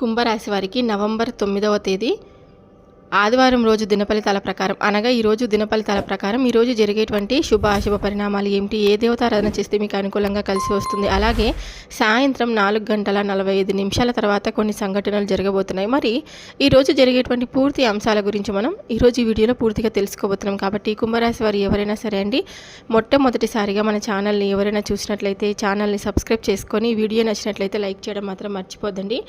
కుంభరాశి వారికి నవంబర్ తొమ్మిదవ తేదీ ఆదివారం రోజు దినఫలితాల ప్రకారం అనగా ఈరోజు రోజు దినఫలితాల ప్రకారం ఈరోజు జరిగేటువంటి శుభ అశుభ పరిణామాలు ఏమిటి ఏ దేవతారాధన చేస్తే మీకు అనుకూలంగా కలిసి వస్తుంది? అలాగే సాయంత్రం నాలుగు గంటల నలభై ఐదు నిమిషాల తర్వాత కొన్ని సంఘటనలు జరగబోతున్నాయి. మరి ఈరోజు జరిగేటువంటి పూర్తి అంశాల గురించి మనం ఈరోజు ఈ వీడియోలో పూర్తిగా తెలుసుకోబోతున్నాం. కాబట్టి కుంభరాశి వారు ఎవరైనా సరే అండి మొట్టమొదటిసారిగా మన ఛానల్ని ఎవరైనా చూసినట్లయితే ఛానల్ని సబ్స్క్రైబ్ చేసుకొని వీడియో నచ్చినట్లయితే లైక్ చేయడం మాత్రం మర్చిపోద్దండి.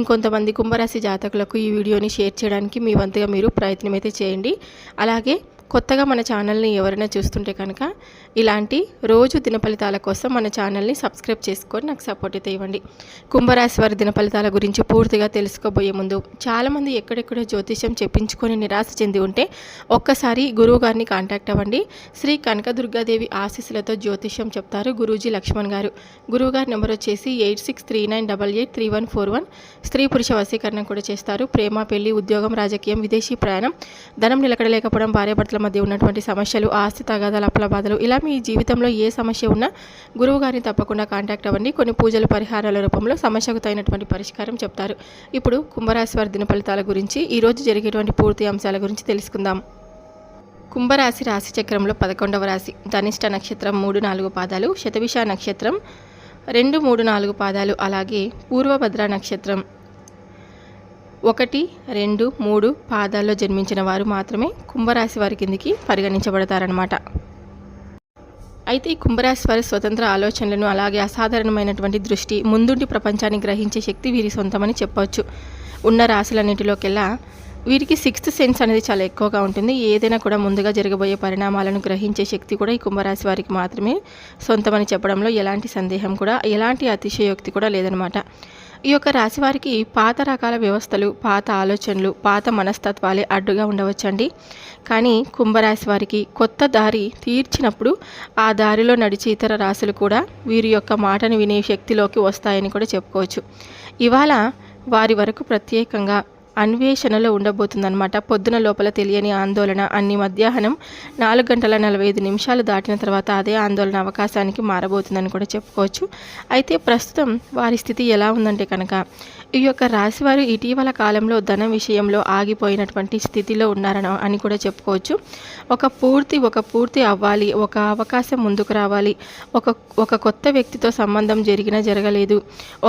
ఇంకొంతమంది కుంభరాశి జాతకులకు ఈ వీడియోని షేర్ చేయడానికి మీ వంతుగా మీరు ప్రయత్నం అయితే చేయండి. అలాగే కొత్తగా మన ఛానల్ని ఎవరైనా చూస్తుంటే కనుక ఇలాంటి రోజు దినఫలితాల కోసం మన ఛానల్ని సబ్స్క్రైబ్ చేసుకొని నాకు సపోర్ట్ అయితే ఇవ్వండి. కుంభరాశి వారి దినఫలితాల గురించి పూర్తిగా తెలుసుకోబోయే ముందు చాలామంది ఎక్కడెక్కడ జ్యోతిష్యం చెప్పించుకొని నిరాశ చెంది ఉంటే ఒక్కసారి గురువు గారిని కాంటాక్ట్ అవ్వండి. శ్రీ కనకదుర్గాదేవి ఆశీస్సులతో జ్యోతిష్యం చెప్తారు గురూజీ లక్ష్మణ్ గారు. గురువు గారి నెంబర్ వచ్చేసి eight six three nine double eight three one four one. స్త్రీ పురుష వశీకరణ కూడా చేస్తారు. ప్రేమ పెళ్ళి ఉద్యోగం రాజకీయం విదేశీ ప్రయాణం. ధనం నిలకడలేకపోవడం భార్యాభర్తల మధ్య ఉన్నటువంటి సమస్యలు ఆస్తి తగాదాలు అప్పుల బాధలు ఇలా మీ జీవితంలో ఏ సమస్య ఉన్నా గురువు గారిని తప్పకుండా కాంటాక్ట్ అవ్వండి. కొన్ని పూజలు పరిహారాల రూపంలో సమస్యకు తగినటువంటి పరిష్కారం చెప్తారు. ఇప్పుడు కుంభరాశి వారి దిన ఫలితాల గురించి ఈరోజు జరిగేటువంటి పూర్తి అంశాల గురించి తెలుసుకుందాం. కుంభరాశి రాశి చక్రంలో పదకొండవ రాశి ధనిష్ట నక్షత్రం మూడు నాలుగు పాదాలు శతభిష నక్షత్రం రెండు మూడు నాలుగు పాదాలు అలాగే పూర్వభద్ర నక్షత్రం ఒకటి రెండు మూడు పాదాల్లో జన్మించిన వారు మాత్రమే కుంభరాశి వారి కిందికి పరిగణించబడతారనమాట అయితే ఈ కుంభరాశి వారి స్వతంత్ర ఆలోచనలను అలాగే అసాధారణమైనటువంటి దృష్టి ముందుండి ప్రపంచాన్ని గ్రహించే శక్తి వీరి సొంతమని చెప్పవచ్చు ఉన్న రాశులన్నిటిలోకెల్లా వీరికి సిక్స్త్ సెన్స్ అనేది చాలా ఎక్కువగా ఉంటుంది. ఏదైనా కూడా ముందుగా జరగబోయే పరిణామాలను గ్రహించే శక్తి కూడా ఈ కుంభరాశి వారికి మాత్రమే సొంతమని చెప్పడంలో ఎలాంటి సందేహం కూడా ఎలాంటి అతిశయోక్తి కూడా లేదనమాట ఈ యొక్క రాశి వారికి పాత రకాల వ్యవస్థలు పాత ఆలోచనలు పాత మనస్తత్వాలే అడ్డుగా ఉండవచ్చండి. కానీ కుంభరాశి వారికి కొత్త దారి తీర్చినప్పుడు ఆ దారిలో నడిచి ఇతర రాశులు కూడా వీరి యొక్క మాటను వినే శక్తిలోకి వస్తాయని కూడా చెప్పుకోవచ్చు. ఇవాళ వారి వరకు ప్రత్యేకంగా అన్వేషణలో ఉండబోతుందన్నమాట. పొద్దున లోపల తెలియని ఆందోళన అన్ని మధ్యాహ్నం నాలుగు గంటల నలభై ఐదు నిమిషాలు దాటిన తర్వాత అదే ఆందోళన అవకాశానికి మారబోతుందని కూడా చెప్పుకోవచ్చు. అయితే ప్రస్తుతం వారి స్థితి ఎలా ఉందంటే కనుక ఈ యొక్క రాశివారు ఇటీవల కాలంలో ధనం విషయంలో ఆగిపోయినటువంటి స్థితిలో ఉన్నారని అని కూడా చెప్పుకోవచ్చు. ఒక పూర్తి ఒక పూర్తి అవ్వాలి ఒక అవకాశం ముందుకు రావాలి ఒక ఒక కొత్త వ్యక్తితో సంబంధం జరిగినా జరగలేదు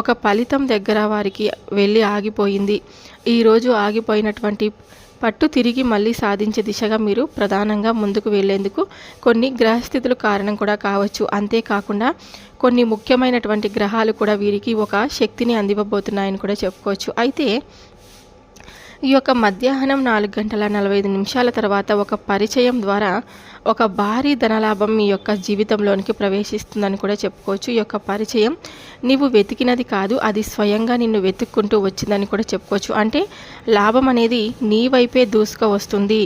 ఒక ఫలితం దగ్గర వారికి వెళ్ళి ఆగిపోయింది. ఈరోజు ఆగిపోయినటువంటి పట్టు తిరిగి మళ్ళీ సాధించే దిశగా మీరు ప్రధానంగా ముందుకు వెళ్ళేందుకు కొన్ని గ్రహస్థితులు కారణం కూడా కావచ్చు. అంతేకాకుండా కొన్ని ముఖ్యమైనటువంటి గ్రహాలు కూడా వీరికి ఒక శక్తిని అందివ్వబోతున్నాయని కూడా చెప్పుకోవచ్చు. అయితే ఈ యొక్క మధ్యాహ్నం నాలుగు గంటల నలభై ఐదు నిమిషాల తర్వాత ఒక పరిచయం ద్వారా ఒక భారీ ధనలాభం మీ యొక్క జీవితంలోనికి ప్రవేశిస్తుందని కూడా చెప్పుకోవచ్చు. ఈ యొక్క పరిచయం నీవు వెతికినది కాదు అది స్వయంగా నిన్ను వెతుక్కుంటూ వచ్చిందని కూడా చెప్పుకోవచ్చు. అంటే లాభం అనేది నీ వైపే దూసుక వస్తుంది.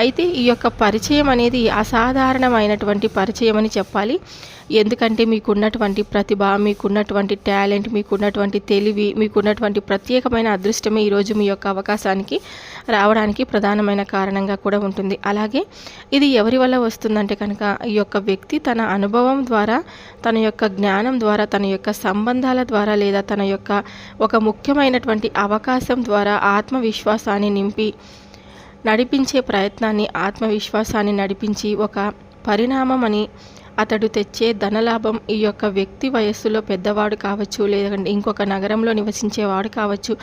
అయితే ఈ యొక్క పరిచయం అనేది అసాధారణమైనటువంటి పరిచయం అని చెప్పాలి. ఎందుకంటే మీకున్నటువంటి ప్రతిభ మీకున్నటువంటి టాలెంట్ మీకున్నటువంటి తెలివి మీకున్నటువంటి ప్రత్యేకమైన అదృష్టమే ఈరోజు మీ యొక్క అవకాశానికి రావడానికి ప్రధానమైన కారణంగా కూడా ఉంటుంది. అలాగే ఇది ఎవరి వల్ల వస్తుందంటే కనుక ఈ యొక్క వ్యక్తి తన అనుభవం ద్వారా తన యొక్క జ్ఞానం ద్వారా తన యొక్క సంబంధాల ద్వారా లేదా తన యొక్క ఒక ముఖ్యమైనటువంటి అవకాశం ద్వారా ఆత్మవిశ్వాసాన్ని నింపి నడిపించే ప్రయత్నాన్ని ఆత్మవిశ్వాసాన్ని నడిపించి ఒక పరిణామం అని అతడు తెచ్చే ధనలాభం ఈ యొక్క వ్యక్తి వయస్సులో పెద్దవాడు కావచ్చు లేదంటే ఇంకొక నగరంలో నివసించేవాడు కావచ్చు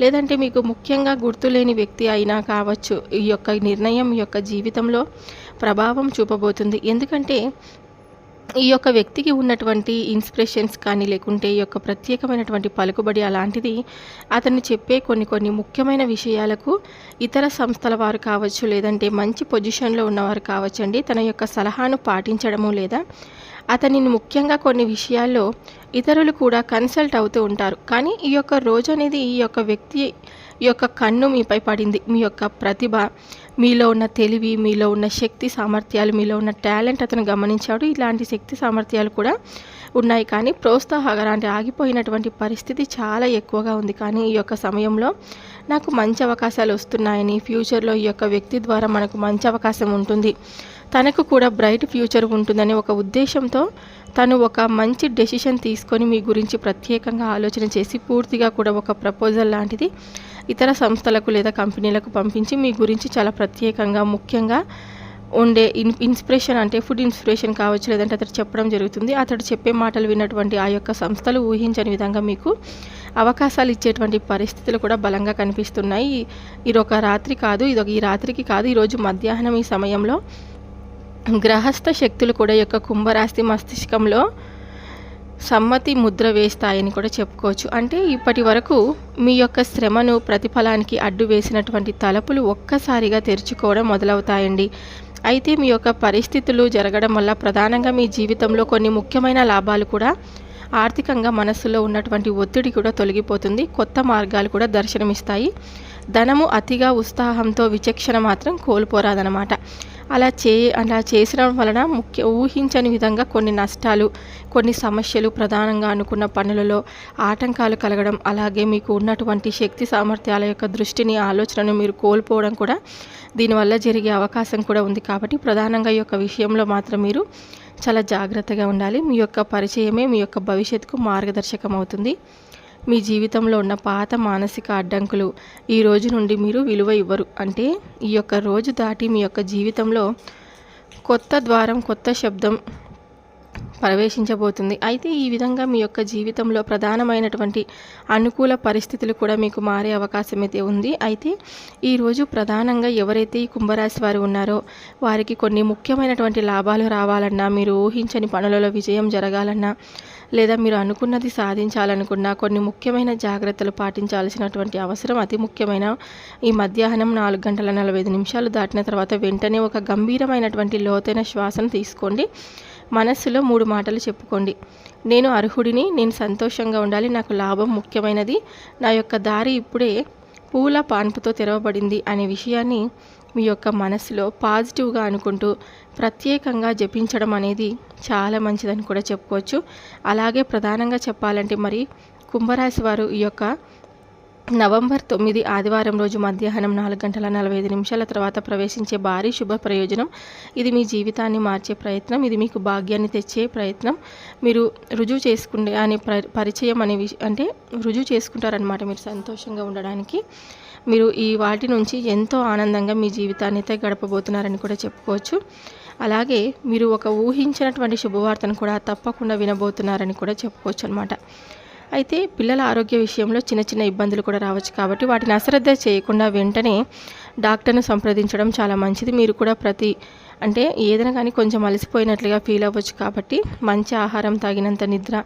లేదంటే మీకు ముఖ్యంగా గుర్తులేని వ్యక్తి అయినా కావచ్చు ఈ యొక్క నిర్ణయం యొక్క జీవితంలో ప్రభావం చూపబోతుంది. ఎందుకంటే ఈ యొక్క వ్యక్తికి ఉన్నటువంటి ఇన్స్పిరేషన్స్ కానీ లేకుంటే ఈ యొక్క ప్రత్యేకమైనటువంటి పలుకుబడి అలాంటిది అతను చెప్పే కొన్ని కొన్ని ముఖ్యమైన విషయాలకు ఇతర సంస్థల వారు కావచ్చు లేదంటే మంచి పొజిషన్లో ఉన్నవారు కావచ్చండి. తన యొక్క సలహాను పాటించడము లేదా అతనిని ముఖ్యంగా కొన్ని విషయాల్లో ఇతరులు కూడా కన్సల్ట్ అవుతూ ఉంటారు. కానీ ఈ యొక్క రోజు అనేది ఈ యొక్క వ్యక్తి ఈ యొక్క కన్ను మీపై పడింది. మీ యొక్క ప్రతిభ మీలో ఉన్న తెలివి మీలో ఉన్న శక్తి సామర్థ్యాలు మీలో ఉన్న టాలెంట్ అతను గమనించాడు. ఇలాంటి శక్తి సామర్థ్యాలు కూడా ఉన్నాయి. కానీ ప్రోత్సాహకర అంటే ఆగిపోయినటువంటి పరిస్థితి చాలా ఎక్కువగా ఉంది. కానీ ఈ యొక్క సమయంలో నాకు మంచి అవకాశాలు వస్తున్నాయని ఫ్యూచర్లో ఈ యొక్క వ్యక్తి ద్వారా మనకు మంచి అవకాశం ఉంటుంది. తనకు కూడా బ్రైట్ ఫ్యూచర్ ఉంటుందని ఒక ఉద్దేశంతో తను ఒక మంచి డెసిషన్ తీసుకొని మీ గురించి ప్రత్యేకంగా ఆలోచన చేసి పూర్తిగా కూడా ఒక ప్రపోజల్ లాంటిది ఇతర సంస్థలకు లేదా కంపెనీలకు పంపించి మీ గురించి చాలా ప్రత్యేకంగా ముఖ్యంగా ఉండే ఇన్ ఇన్స్పిరేషన్ అంటే ఫుడ్ ఇన్స్పిరేషన్ కావచ్చు లేదంటే అతడు చెప్పడం జరుగుతుంది. అతడు చెప్పే మాటలు విన్నటువంటి ఆ యొక్క సంస్థలు ఊహించని విధంగా మీకు అవకాశాలు ఇచ్చేటువంటి పరిస్థితులు కూడా బలంగా కనిపిస్తున్నాయి. ఇది ఒక రాత్రి కాదు ఇది ఒక ఈ రాత్రికి కాదు ఈరోజు మధ్యాహ్నం ఈ సమయంలో గ్రహస్థ శక్తులు కూడా యొక్క కుంభరాశి మస్తిష్కంలో సమ్మతి ముద్ర వేస్తాయని కూడా చెప్పుకోవచ్చు. అంటే ఇప్పటి వరకు మీ యొక్క శ్రమను ప్రతిఫలానికి అడ్డు వేసినటువంటి తలుపులు ఒక్కసారిగా తెరుచుకోవడం మొదలవుతాయండి. అయితే మీ యొక్క పరిస్థితులు జరగడం వల్ల ప్రధానంగా మీ జీవితంలో కొన్ని ముఖ్యమైన లాభాలు కూడా ఆర్థికంగా మనస్సులో ఉన్నటువంటి ఒత్తిడి కూడా తొలగిపోతుంది. కొత్త మార్గాలు కూడా దర్శనమిస్తాయి. ధనము అతిగా ఉత్సాహంతో విచక్షణ మాత్రం కోల్పోరాదనమాట అలా చే అలా చేసిన వలన ముఖ్య ఊహించని విధంగా కొన్ని నష్టాలు కొన్ని సమస్యలు ప్రధానంగా అనుకున్న పనులలో ఆటంకాలు కలగడం అలాగే మీకు ఉన్నటువంటి శక్తి సామర్థ్యాల యొక్క దృష్టిని ఆలోచనను మీరు కోల్పోవడం కూడా దీనివల్ల జరిగే అవకాశం కూడా ఉంది. కాబట్టి ప్రధానంగా ఈ యొక్క విషయంలో మాత్రం మీరు చాలా జాగ్రత్తగా ఉండాలి. మీ యొక్క పరిచయమే మీ యొక్క భవిష్యత్తుకు మార్గదర్శకం అవుతుంది మీ జీవితంలో ఉన్న పాత మానసిక అడ్డంకులు ఈ రోజు నుండి మీరు విలువ ఇవ్వరు. అంటే ఈ యొక్క రోజు దాటి మీ యొక్క జీవితంలో కొత్త ద్వారం కొత్త శబ్దం ప్రవేశించబోతుంది. అయితే ఈ విధంగా మీ యొక్క జీవితంలో ప్రధానమైనటువంటి అనుకూల పరిస్థితులు కూడా మీకు మారే అవకాశం అయితే ఉంది. అయితే ఈరోజు ప్రధానంగా ఎవరైతే ఈ కుంభరాశి వారు ఉన్నారో వారికి కొన్ని ముఖ్యమైనటువంటి లాభాలు రావాలన్నా మీరు ఊహించని పనులలో విజయం జరగాలన్నా లేదా మీరు అనుకున్నది సాధించాలనుకున్న కొన్ని ముఖ్యమైన జాగ్రత్తలు పాటించాల్సినటువంటి అవసరం అతి ముఖ్యమైన ఈ మధ్యాహ్నం నాలుగు గంటల నలభై ఐదు నిమిషాలు దాటిన తర్వాత వెంటనే ఒక గంభీరమైనటువంటి లోతైన శ్వాసను తీసుకోండి. మనస్సులో మూడు మాటలు చెప్పుకోండి. నేను అర్హుడిని నేను సంతోషంగా ఉండాలి నాకు లాభం ముఖ్యమైనది. నా యొక్క దారి ఇప్పుడే పూల పాన్పుతో తెరవబడింది అనే విషయాన్ని మీ యొక్క మనసులో పాజిటివ్గా అనుకుంటూ ప్రత్యేకంగా జపించడం అనేది చాలా మంచిదని కూడా చెప్పుకోవచ్చు. అలాగే ప్రధానంగా చెప్పాలంటే మరి కుంభరాశి వారు ఈ యొక్క నవంబర్ తొమ్మిది ఆదివారం రోజు మధ్యాహ్నం నాలుగు గంటల నలభై ఐదు నిమిషాల తర్వాత ప్రవేశించే భారీ శుభ ప్రయోజనం. ఇది మీ జీవితాన్ని మార్చే ప్రయత్నం. ఇది మీకు భాగ్యాన్ని తెచ్చే ప్రయత్నం. మీరు రుజువు చేసుకునే అనే పరిచయం అనే విష అంటే రుజువు చేసుకుంటారనమాట మీరు సంతోషంగా ఉండడానికి. మీరు ఈ వాటి నుంచి ఎంతో ఆనందంగా మీ జీవితాన్ని అయితే గడపబోతున్నారని కూడా చెప్పుకోవచ్చు. అలాగే మీరు ఒక ఊహించినటువంటి శుభవార్తను కూడా తప్పకుండా వినబోతున్నారని కూడా చెప్పుకోవచ్చు అనమాట అయితే పిల్లల ఆరోగ్య విషయంలో చిన్న చిన్న ఇబ్బందులు కూడా రావచ్చు కాబట్టి వాటిని అశ్రద్ధ చేయకుండా వెంటనే డాక్టర్ను సంప్రదించడం చాలా మంచిది. మీరు కూడా ప్రతి అంటే ఏదైనా కానీ కొంచెం అలసిపోయినట్లుగా ఫీల్ అవ్వచ్చు కాబట్టి మంచి ఆహారం తగినంత నిద్ర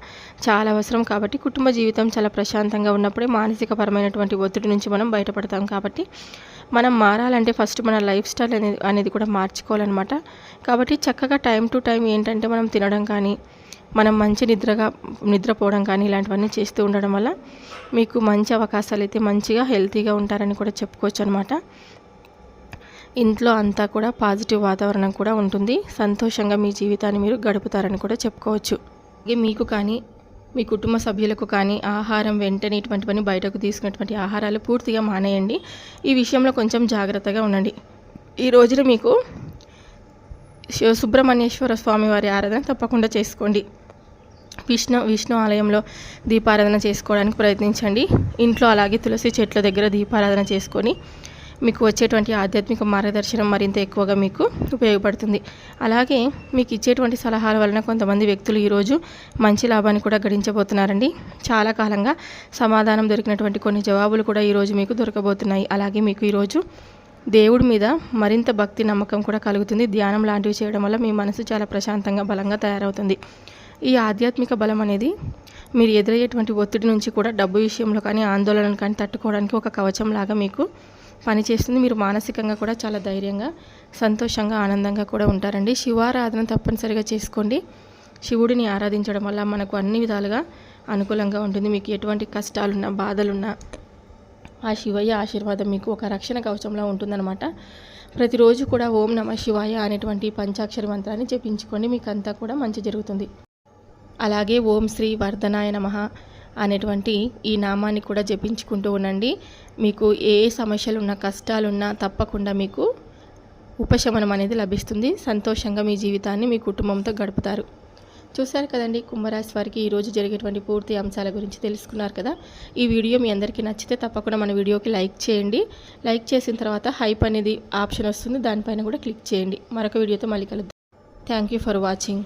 చాలా అవసరం కాబట్టి కుటుంబ జీవితం చాలా ప్రశాంతంగా ఉన్నప్పుడే మానసికపరమైనటువంటి ఒత్తిడి నుంచి మనం బయటపడతాం కాబట్టి మనం మారాలంటే ఫస్ట్ మన లైఫ్ స్టైల్ అనేది అనేది కూడా మార్చుకోవాలన్నమాట. కాబట్టి చక్కగా టైం టు టైం ఏంటంటే మనం తినడం కానీ మనం మంచి నిద్రగా నిద్రపోవడం కానీ ఇలాంటివన్నీ చేస్తూ ఉండడం వల్ల మీకు మంచి అవకాశాలు అయితే మంచిగా హెల్తీగా ఉంటారని కూడా చెప్పుకోవచ్చు అనమాట ఇంట్లో అంతా కూడా పాజిటివ్ వాతావరణం కూడా ఉంటుంది. సంతోషంగా మీ జీవితాన్ని మీరు గడుపుతారని కూడా చెప్పుకోవచ్చు. అలాగే మీకు కానీ మీ కుటుంబ సభ్యులకు కానీ ఆహారం వెంటనే ఇటువంటివన్నీ బయటకు తీసుకున్నటువంటి ఆహారాలు పూర్తిగా మానేయండి. ఈ విషయంలో కొంచెం జాగ్రత్తగా ఉండండి. ఈ రోజున మీకు శివ సుబ్రహ్మణ్యేశ్వర స్వామి వారి ఆరాధన తప్పకుండా చేసుకోండి. విష్ణు విష్ణు ఆలయంలో దీపారాధన చేసుకోవడానికి ప్రయత్నించండి. ఇంట్లో అలాగే తులసి చెట్ల దగ్గర దీపారాధన చేసుకొని మీకు వచ్చేటువంటి ఆధ్యాత్మిక మార్గదర్శనం మరింత ఎక్కువగా మీకు ఉపయోగపడుతుంది. అలాగే మీకు ఇచ్చేటువంటి సలహాల వలన కొంతమంది వ్యక్తులు ఈరోజు మంచి లాభాన్ని కూడా గడించబోతున్నారండి. చాలా కాలంగా సమాధానం దొరికినటువంటి కొన్ని జవాబులు కూడా ఈరోజు మీకు దొరకబోతున్నాయి. అలాగే మీకు ఈరోజు దేవుడి మీద మరింత భక్తి నమ్మకం కూడా కలుగుతుంది. ధ్యానం లాంటివి చేయడం వల్ల మీ మనసు చాలా ప్రశాంతంగా బలంగా తయారవుతుంది. ఈ ఆధ్యాత్మిక బలం అనేది మీరు ఎదురయ్యేటువంటి ఒత్తిడి నుంచి కూడా డబ్బు విషయంలో కానీ ఆందోళనలు కానీ తట్టుకోవడానికి ఒక కవచం లాగా మీకు పనిచేస్తుంది. మీరు మానసికంగా కూడా చాలా ధైర్యంగా సంతోషంగా ఆనందంగా కూడా ఉంటారండి. శివారాధన తప్పనిసరిగా చేసుకోండి. శివుడిని ఆరాధించడం వల్ల మనకు అన్ని విధాలుగా అనుకూలంగా ఉంటుంది. మీకు ఎటువంటి కష్టాలున్నా బాధలున్నా ఆ శివయ్య ఆశీర్వాదం మీకు ఒక రక్షణ కవచంలో ఉంటుందన్నమాట. ప్రతిరోజు కూడా ఓం నమ శివాయ అనేటువంటి పంచాక్షరి మంత్రాన్ని జపించుకోండి. మీకు అంతా కూడా మంచి జరుగుతుంది. అలాగే ఓం శ్రీ వర్ధనాయ నమ అనేటువంటి ఈ నామాన్ని కూడా జపించుకుంటూ ఉండండి. మీకు ఏ సమస్యలు ఉన్నా కష్టాలున్నా తప్పకుండా మీకు ఉపశమనం అనేది లభిస్తుంది. సంతోషంగా మీ జీవితాన్ని మీ కుటుంబంతో గడుపుతారు. చూశారు కదండి కుంభరాశి వారికి ఈరోజు జరిగేటువంటి పూర్తి అంశాల గురించి తెలుసుకున్నారు కదా. ఈ వీడియో మీ అందరికీ నచ్చితే తప్పకుండా మన వీడియోకి లైక్ చేయండి. లైక్ చేసిన తర్వాత హైప్ అనేది ఆప్షన్ వస్తుంది. దానిపైన కూడా క్లిక్ చేయండి. మరొక వీడియోతో మళ్ళీ కలుద్దాం. Thank you for watching.